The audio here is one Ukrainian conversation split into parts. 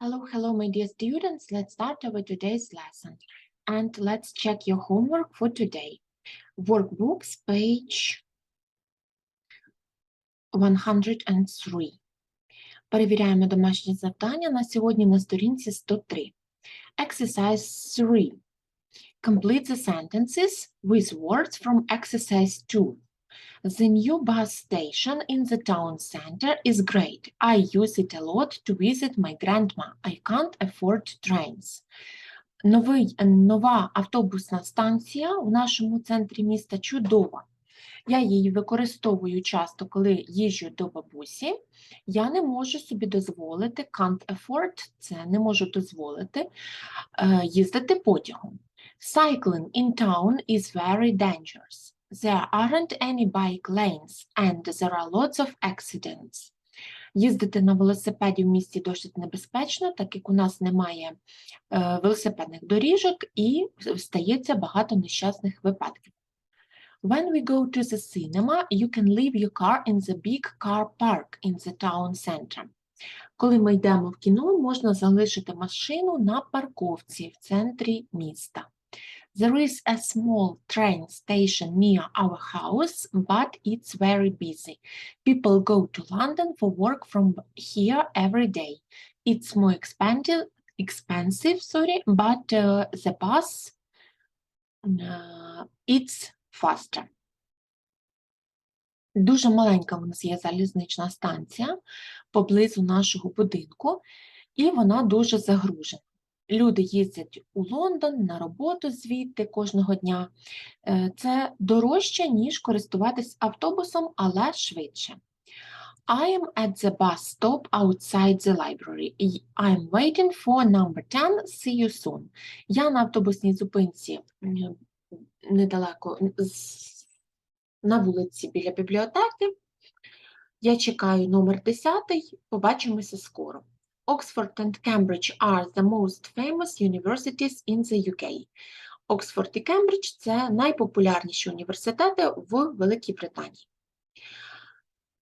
Hello, hello, my dear students. Let's start our today's lesson. And let's check your homework for today. Workbooks, page 103. Перевіряємо домашнє завдання на сьогодні на сторінці 103. Exercise 3. Complete the sentences with words from exercise 2. The new bus station in the town center is great. I use it a lot to visit my grandma. I can't afford trains. Новий, нова автобусна станція в нашому центрі міста чудова. Я її використовую часто, коли їжджу до бабусі. Я не можу собі дозволити, can't afford, це не можу дозволити, е, їздити потягом. Cycling in town is very dangerous. There aren't any bike lanes and there are lots of accidents. Їздити на велосипеді в місті досить небезпечно, так як у нас немає е, велосипедних доріжок і стається багато нещасних випадків. When we go to the cinema, you can leave your car in the big car park in the town center. Коли ми йдемо в кіно, можна залишити машину на парковці в центрі міста. There is a small train station near our house, but it's very busy. People go to London for work from here every day. It's more expensive, expensive, sorry, but uh, the bus uh, it's faster. Дуже маленька в нас є залізнична станція поблизу нашого будинку, і вона дуже загружена. Люди їздять у Лондон на роботу звідти кожного дня. Е, Це дорожче, ніж користуватись автобусом, але швидше. I am at the bus stop outside the library. I'm waiting for number 10. See you soon. Я на автобусній зупинці недалеко на вулиці біля бібліотеки. Я чекаю номер 10. Побачимося скоро. Oxford and Cambridge are the most famous universities in the UK. Оксфорд і Кембридж – це найпопулярніші університети в Великій Британії.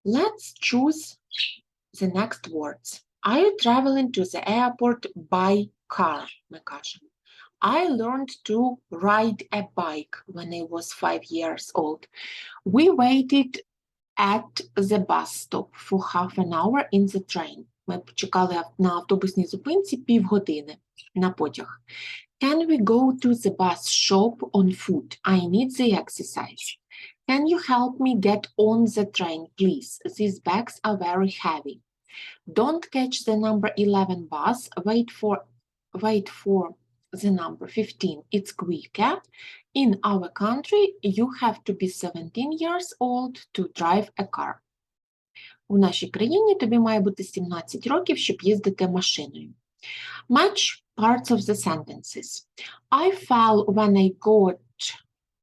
Let's choose the next words. Are you traveling to the airport by car? Ми кажемо. I learned to ride a bike when I was five years old. We waited at the bus stop for half an hour in the train. Ми почекали ав- на автобусній зупинці півгодини на потяг. Can we go to the bus shop on foot? I need the exercise. Can you help me get on the train, please? These bags are very heavy. Don't catch the number 11 bus. Wait for wait for the number 15. It's quicker. In our country, you have to be 17 years old to drive a car. У нашій країні тобі має бути 17 років, щоб їздити машиною. Match parts of the sentences. I fell when I got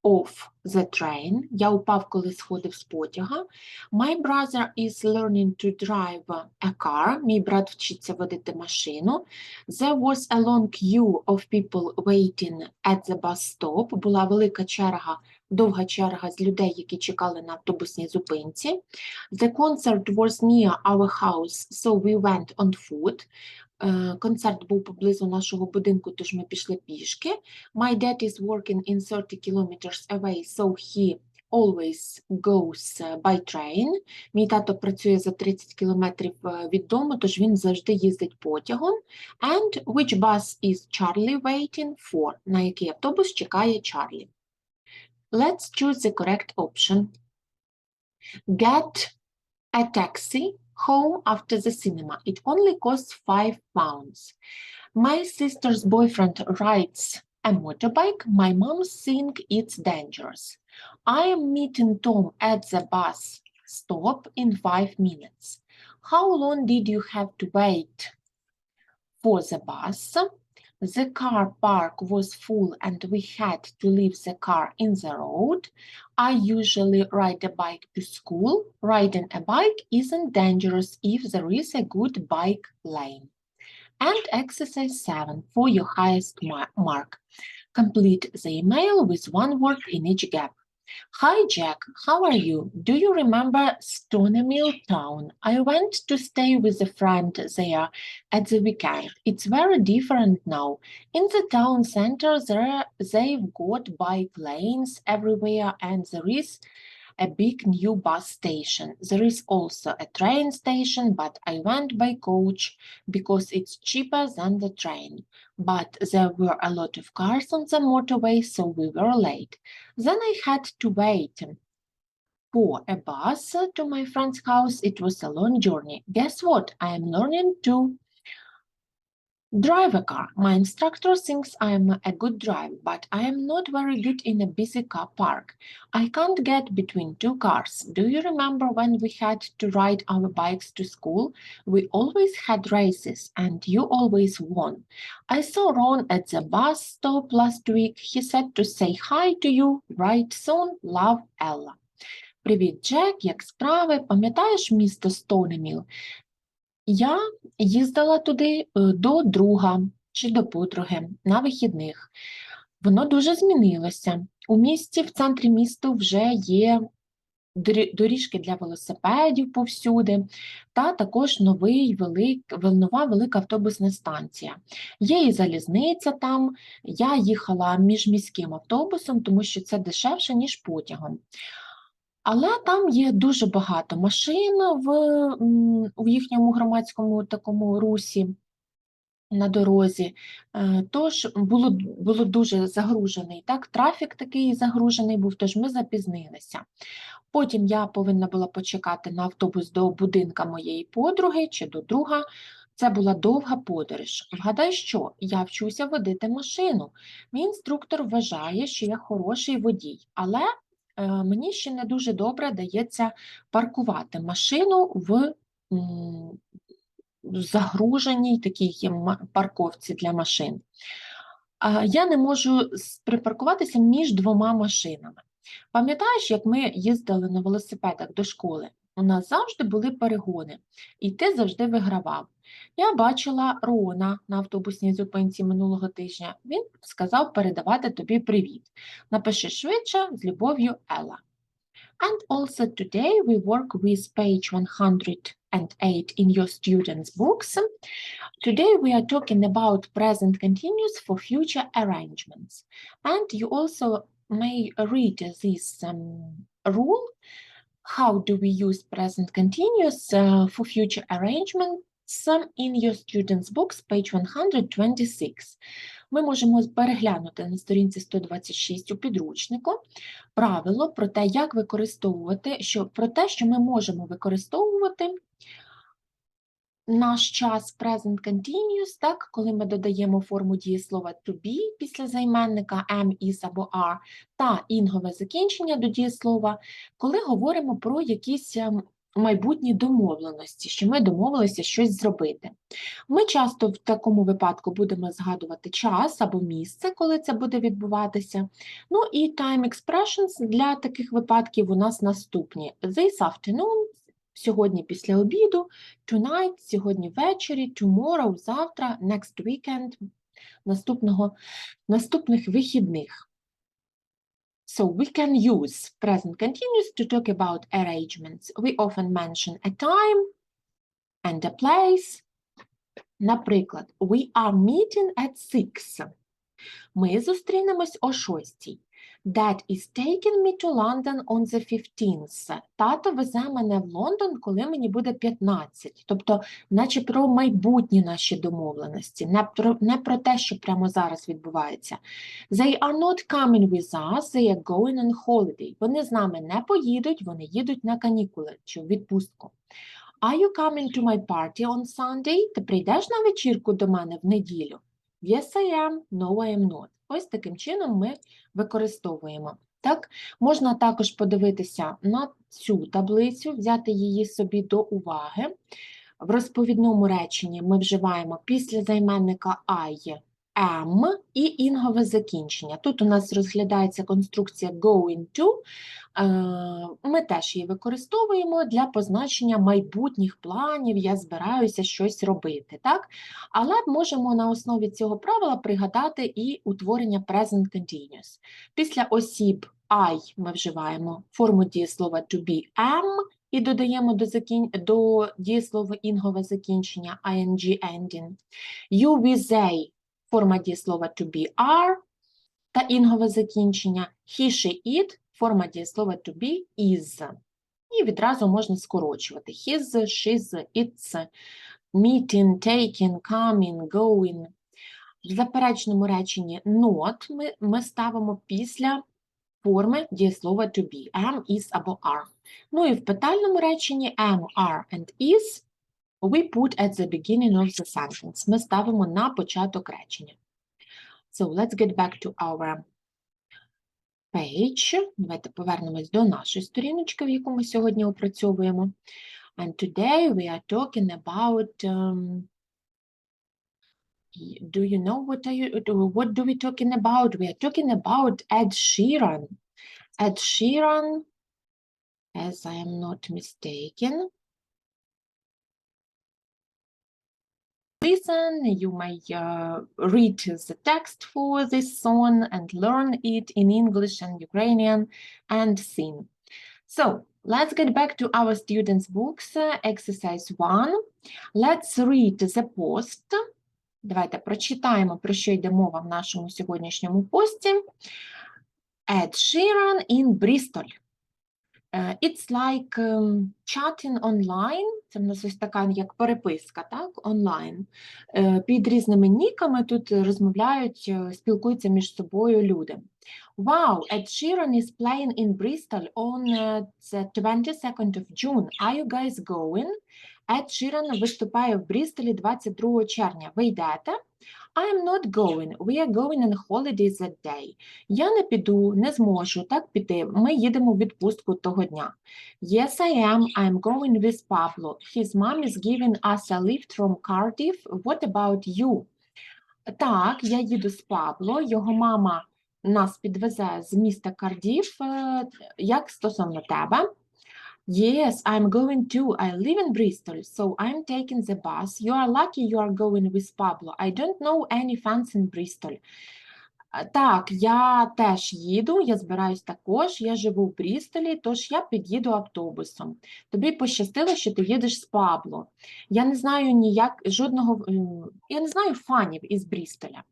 off the train. Я упав, коли сходив з потяга. My brother is learning to drive a car. Мій брат вчиться водити машину. There was a long queue of people waiting at the bus stop. Була велика черга, довга черга з людей, які чекали на автобусній зупинці. The concert was near our house, so we went on foot. Е, Концерт був поблизу нашого будинку, тож ми пішли пішки. My dad is working in 30 kilometers away, so he always goes е, by train. Мій тато працює за 30 кілометрів е, від дому, тож він завжди їздить потягом. And which bus is Charlie waiting for? На який автобус чекає Чарлі? Let's choose the correct option. Get a taxi home after the cinema. It only costs five pounds. My sister's boyfriend rides a motorbike. My mom thinks it's dangerous. I am meeting Tom at the bus stop in five minutes. How long did you have to wait for the bus? The car park was full and we had to leave the car in the road. I usually ride a bike to school. Riding a bike isn't dangerous if there is a good bike lane. And exercise 7 for your highest mark. Complete the email with one word in each gap. Hi Jack, how are you? Do you remember Stony Mill Town? I went to stay with a friend there at the weekend. It's very different now. In the town center, there they've got bike lanes everywhere, and there is a big new bus station. There is also a train station, but I went by coach because it's cheaper than the train. But there were a lot of cars on the motorway, so we were late. Then I had to wait for a bus to my friend's house. It was a long journey. Guess what? I am learning to drive a car. My instructor thinks I am a good driver, but I am not very good in a busy car park. I can't get between two cars. Do you remember when we had to ride our bikes to school? We always had races, and you always won. I saw Ron at the bus stop last week. He said to say hi to you right soon. Love, Ella. Привіт, Джек, як справи? Пам'ятаєш місто Стонеміл? Я їздила туди е, до друга чи до подруги на вихідних. Воно дуже змінилося. У місті, в центрі міста вже є доріжки для велосипедів повсюди, та також новий велик, нова велика автобусна станція. Є і залізниця там. Я їхала міжміським автобусом, тому що це дешевше, ніж потягом. Але там є дуже багато машин в, у їхньому громадському такому русі на дорозі. Е, Тож було, було дуже загружений, так, трафік такий загружений був, тож ми запізнилися. Потім я повинна була почекати на автобус до будинка моєї подруги чи до друга. Це була довга подорож. Вгадай, що я вчуся водити машину. Мій інструктор вважає, що я хороший водій, але мені ще не дуже добре дається паркувати машину в загруженій такій парковці для машин. Я не можу припаркуватися між двома машинами. Пам'ятаєш, як ми їздили на велосипедах до школи? У нас завжди були перегони, і ти завжди вигравав. Я бачила Рона на автобусній зупинці минулого тижня. Він сказав передавати тобі привіт. Напиши швидше з любов'ю Ела. And also today we work with page 108 in your students' books. Today we are talking about present continuous for future arrangements. And you also may read this um, rule. How do we use present continuous uh, for future arrangement Some in your students' books, page 126. Ми можемо переглянути на сторінці 126 у підручнику правило про те, як використовувати, що, про те, що ми можемо використовувати наш час present continuous, так, коли ми додаємо форму дієслова to be після займенника am, is або are, та інгове закінчення до дієслова, коли говоримо про якісь ем, майбутні домовленості, що ми домовилися щось зробити. Ми часто в такому випадку будемо згадувати час або місце, коли це буде відбуватися. Ну і time expressions для таких випадків у нас наступні. This afternoon, сьогодні після обіду, tonight, сьогодні ввечері, tomorrow, завтра, next weekend, наступного, наступних вихідних. So we can use present continuous to talk about arrangements. We often mention a time and a place. Наприклад, we are meeting at 6. Ми зустрінемось о 6. Dad is taking me to London on the 15th. Тато везе мене в Лондон, коли мені буде 15. Тобто, наче про майбутні наші домовленості, не про, не про те, що прямо зараз відбувається. They are not coming with us, they are going on holiday. Вони з нами не поїдуть, вони їдуть на канікули чи в відпустку. Are you coming to my party on Sunday? Ти прийдеш на вечірку до мене в неділю? Yes, I am. No, I am not. Ось таким чином ми використовуємо. Так, можна також подивитися на цю таблицю, взяти її собі до уваги. В розповідному реченні ми вживаємо після займенника I am і інгове закінчення. Тут у нас розглядається конструкція going to. Е, Ми теж її використовуємо для позначення майбутніх планів, я збираюся щось робити. Так? Але можемо на основі цього правила пригадати і утворення present continuous. Після осіб I ми вживаємо форму дієслова to be am і додаємо до, закін... до дієслова інгове закінчення ing ending. You, we, they – форма дієслова to be are та інгове закінчення. He, she, it – форма дієслова to be is. І відразу можна скорочувати. His, she's, its, meeting, taking, coming, going. В заперечному реченні not ми, ми ставимо після форми дієслова to be, am, is або are. Ну і в питальному реченні am, are and is we put at the beginning of the sentence. Ми ставимо на початок речення. So let's get back to our page. Давайте повернемось до нашої сторіночки, в яку ми сьогодні опрацьовуємо. And today we are talking about um, do you know what are you what do we talking about? We are talking about Ed Sheeran. Ed Sheeran, as I am not mistaken. Listen, you may uh, read the text for this song and learn it in English and Ukrainian and sing. So let's get back to our students' books. uh, Exercise 1. Let's read the post. Давайте прочитаємо, про що йде мова в нашому сьогоднішньому пості. Ed Sheeran in Bristol. Е, It's like um, chatting online. Це в нас ось така як переписка, так, онлайн. Е, Під різними ніками тут розмовляють, е, спілкуються між собою люди. Wow, Ed Sheeran is playing in Bristol on the 22nd of June. Are you guys going? Ed Sheeran виступає в Брістолі 22 червня. Ви йдете? I'm not going. We are going on holidays that day. Я не піду, не зможу так піти. Ми їдемо в відпустку того дня. Yes, I am. I'm going with Pablo. His mom is giving us a lift from Cardiff. What about you? Так, я їду з Пабло. Його мама нас підвезе з міста Кардіф. Е, Як стосовно тебе? Yes, I'm going too. I live in Bristol, so I'm taking the bus. You are lucky you are going with Pablo. I don't know any fans in Bristol. Так, я теж їду, я збираюсь також, я живу в Брістолі, тож я під'їду автобусом. Тобі пощастило, що ти їдеш з Пабло. Я не знаю ніяк жодного, я не знаю фанів із Брістоля.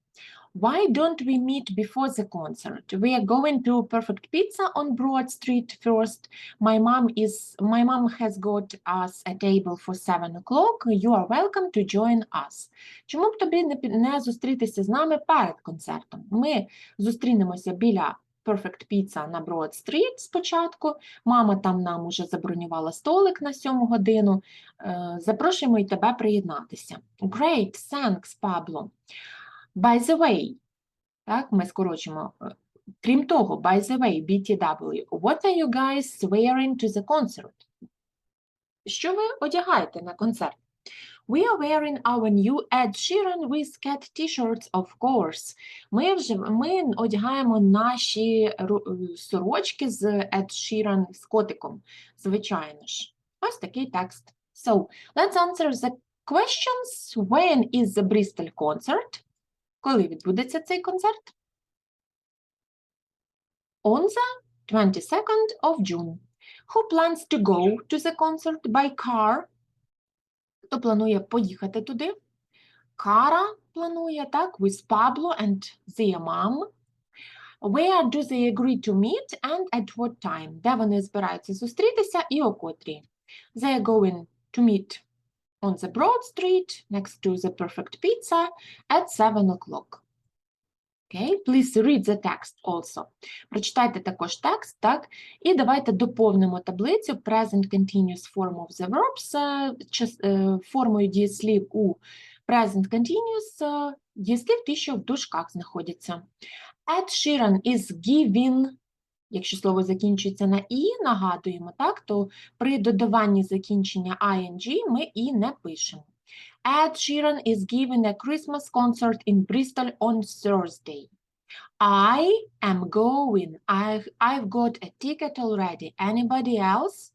Why don't we meet before the concert? We are going to Perfect Pizza on Broad Street first. My mom is my mom has got us a table for 7 o'clock. You are welcome to join us. Чому б тобі не, не зустрітися з нами перед концертом? Ми зустрінемося біля Perfect Pizza на Broad Street спочатку. Мама там нам уже забронювала столик на 7 годину. Е, Запрошуємо і тебе приєднатися. Great, thanks, Pablo. By the way, так, ми скорочимо. е, Крім того, by the way, BTW, what are you guys wearing to the concert? Що ви одягаєте на концерт? We are wearing our new Ed Sheeran with cat t-shirts, of course. Ми, вже, ми одягаємо наші е, сорочки з Ed Sheeran з котиком, звичайно ж. Ось такий текст. So, let's answer the questions. When is the Bristol concert? Коли відбудеться цей концерт? On the 22nd of June. Who plans to go to the concert by car? Хто планує поїхати туди? Кара планує, так, with Pablo and their mom. Where do they agree to meet and at what time? Де вони збираються зустрітися і о котрій? They are going to meet on the Broad Street next to the Perfect Pizza at 7 o'clock. Okay, please read the text also. Прочитайте також текст, так? І давайте доповнимо таблицю present continuous form of the verbs е, е, формою дієслів у present continuous, е, дієслів ті, що в дужках знаходяться. Ed Sheeran is giving, якщо слово закінчується на і, нагадуємо, так, то при додаванні закінчення ing ми і не пишемо. Ed Sheeran is giving a Christmas concert in Bristol on Thursday. I am going. I've got a ticket already. Anybody else?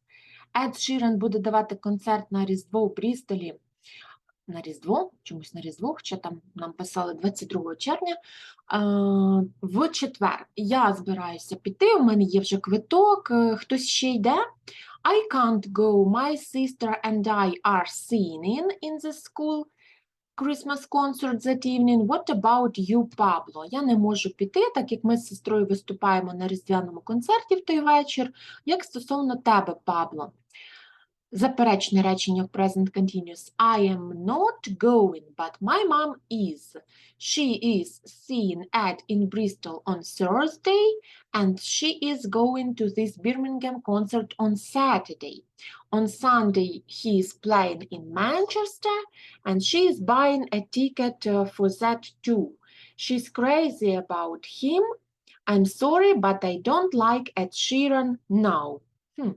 Ed Sheeran буде давати концерт на Різдво у Брістолі. На Різдво, чомусь на Різдво, хоча там нам писали 22 червня, в четвер. Я збираюся піти, у мене є вже квиток, е, хтось ще йде. I can't go, my sister and I are singing in the school Christmas concert that evening. What about you, Pablo? Я не можу піти, так як ми з сестрою виступаємо на різдвяному концерті в той вечір. Як стосовно тебе, Пабло? Заперечне речення в present continuous. I am not going, but my mom is. She is seen at in Bristol on Thursday, and she is going to this Birmingham concert on Saturday. On Sunday, he is playing in Manchester, and she is buying a ticket uh, for that too. She's crazy about him. I'm sorry, but I don't like Ed Sheeran now. Hmm.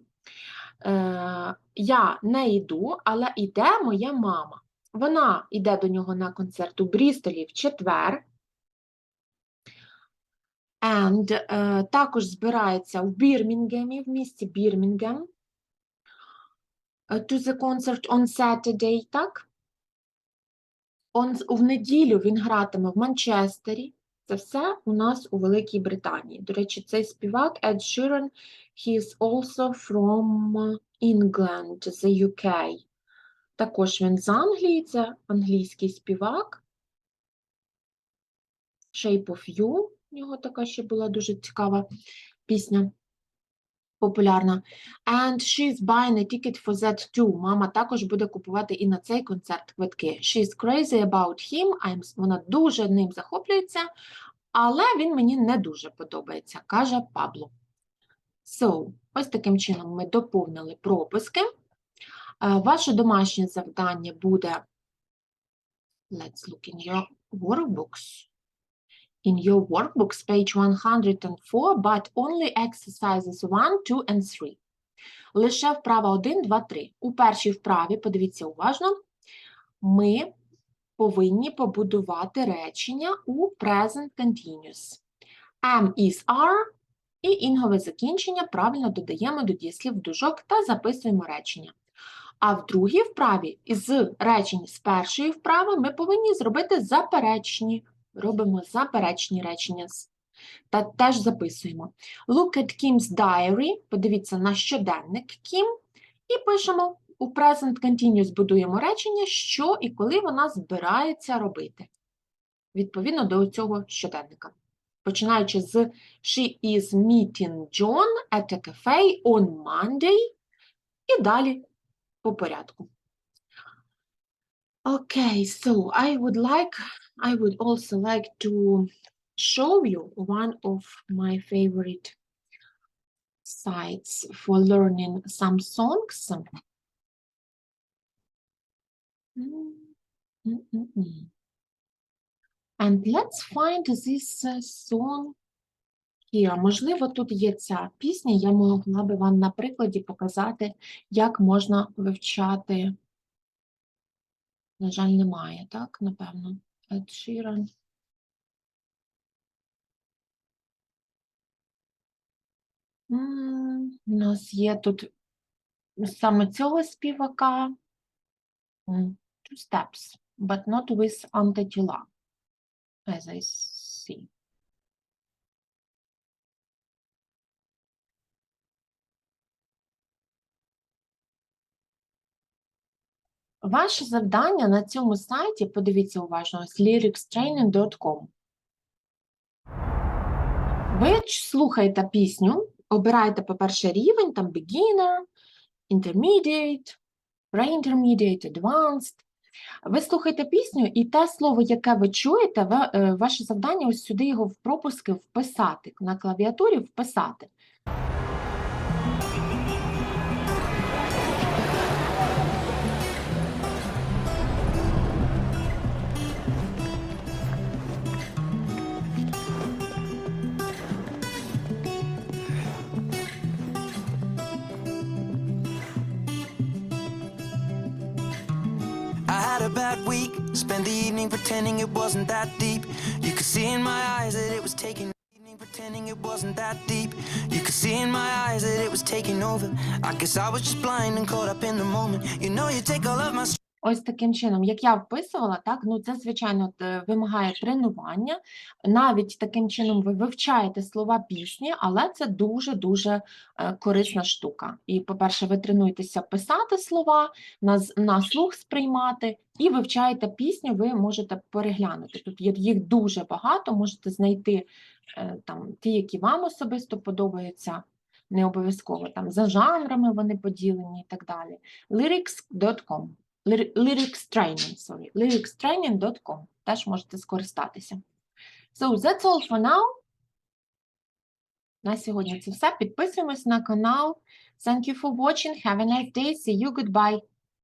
Е, я не йду, але йде моя мама. Вона йде до нього на концерт у Брістолі в четвер. And е, також збирається в Бірмінгемі, в місті Бірмінгем. е, To the concert on Saturday, так? Он, в неділю він гратиме в Манчестері. Це все у нас у Великій Британії. До речі, цей співак Ed Sheeran, he is also from England, the UK. Також він з Англії, це англійський співак. Shape of You, у нього така ще була дуже цікава пісня, популярна. And she's buying a ticket for that too. Мама також буде купувати і на цей концерт квитки. She's crazy about him. I'm... Вона дуже ним захоплюється, але він мені не дуже подобається, каже Пабло. So, ось таким чином ми доповнили пропуски. Е, Ваше домашнє завдання буде Let's look in your workbooks. In your workbooks, page 104, but only exercises 1, 2 and 3. Лише вправа 1, 2, 3. У першій вправі, подивіться уважно, ми повинні побудувати речення у present continuous. Am is are і інгове закінчення правильно додаємо до дієслів в дужок та записуємо речення. А в другій вправі з речень з першої вправи ми повинні зробити заперечні. Робимо заперечні речення та теж записуємо. Look at Kim's diary. Подивіться на щоденник Kim. І пишемо у present continuous будуємо речення, що і коли вона збирається робити. Відповідно до цього щоденника. Починаючи з She is meeting John at a cafe on Monday. І далі по порядку. Okay, so I would like, I would also like to show you one of my favorite sites for learning some songs. Mm, mm, mm, mm. And let's find this uh, song here. Можливо, тут є ця пісня, я могла би вам на прикладі показати, як можна вивчати. На жаль, немає, так, напевно. Ed Sheeran. У нас є тут саме цього співака. Two steps, but not with антитіла, as I see. Ваше завдання на цьому сайті, подивіться уважно, lyricstraining.com. Ви слухаєте пісню, обираєте, по-перше, рівень, там beginner, intermediate, pre-intermediate, advanced. Ви слухаєте пісню, і те слово, яке ви чуєте, ви- е, ваше завдання ось сюди його в пропуски вписати, на клавіатурі вписати. Evening pretending it wasn't that deep. You could see in my eyes that it was taking evening pretending it wasn't that deep. You could see in my eyes that it was taking over. I guess I was just blind and caught up in the moment. You know you take all of my ось таким чином, як я вписувала, так, ну це, звичайно, вимагає тренування. Навіть таким чином ви вивчаєте слова пісні, але це дуже-дуже е, корисна штука. І, по-перше, ви тренуєтеся писати слова, на, на слух сприймати, і вивчаєте пісню, ви можете переглянути. Тут їх дуже багато, можете знайти е, там ті, які вам особисто подобаються. Не обов'язково там за жанрами вони поділені і так далі. lyrics.com Lyri- Lyrics Training, sorry, lyricstraining.com теж можете скористатися. So that's all for now. На сьогодні це все. Підписуємось на канал. Thank you for watching. Have a nice day. See you. Goodbye.